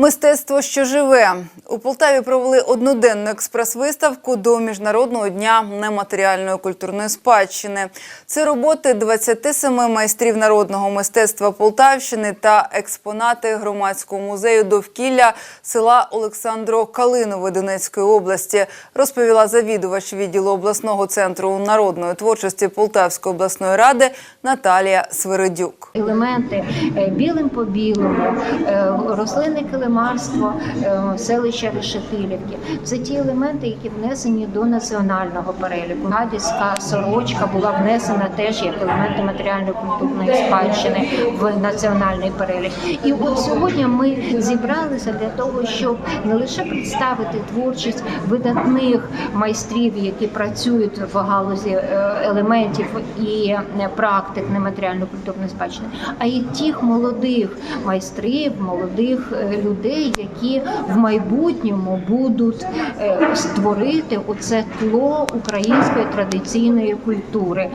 Мистецтво, що живе у Полтаві провели одноденну експрес-виставку до міжнародного дня нематеріальної культурної спадщини. Це роботи 27 майстрів народного мистецтва Полтавщини та експонати громадського музею довкілля села Олександро Калинове Донецької області, розповіла завідувач відділу обласного центру народної творчості Полтавської обласної ради Наталія Свиридюк. елементи е, білим по білому, е, рослинне килимарство е, селища Решетилівки. Це ті елементи, які внесені до національного переліку. Гадівська сорочка була внесена теж як елементи матеріально-культурної спадщини в національний перелік. І от сьогодні ми зібралися для того, щоб не лише представити творчість видатних майстрів, які працюють в галузі е, елементів і е, практик нематеріально-культурної спадщини, а й тих молодих майстрів, молодих е, людей, які в майбутньому будуть е, створити оце тло української традиційної культури.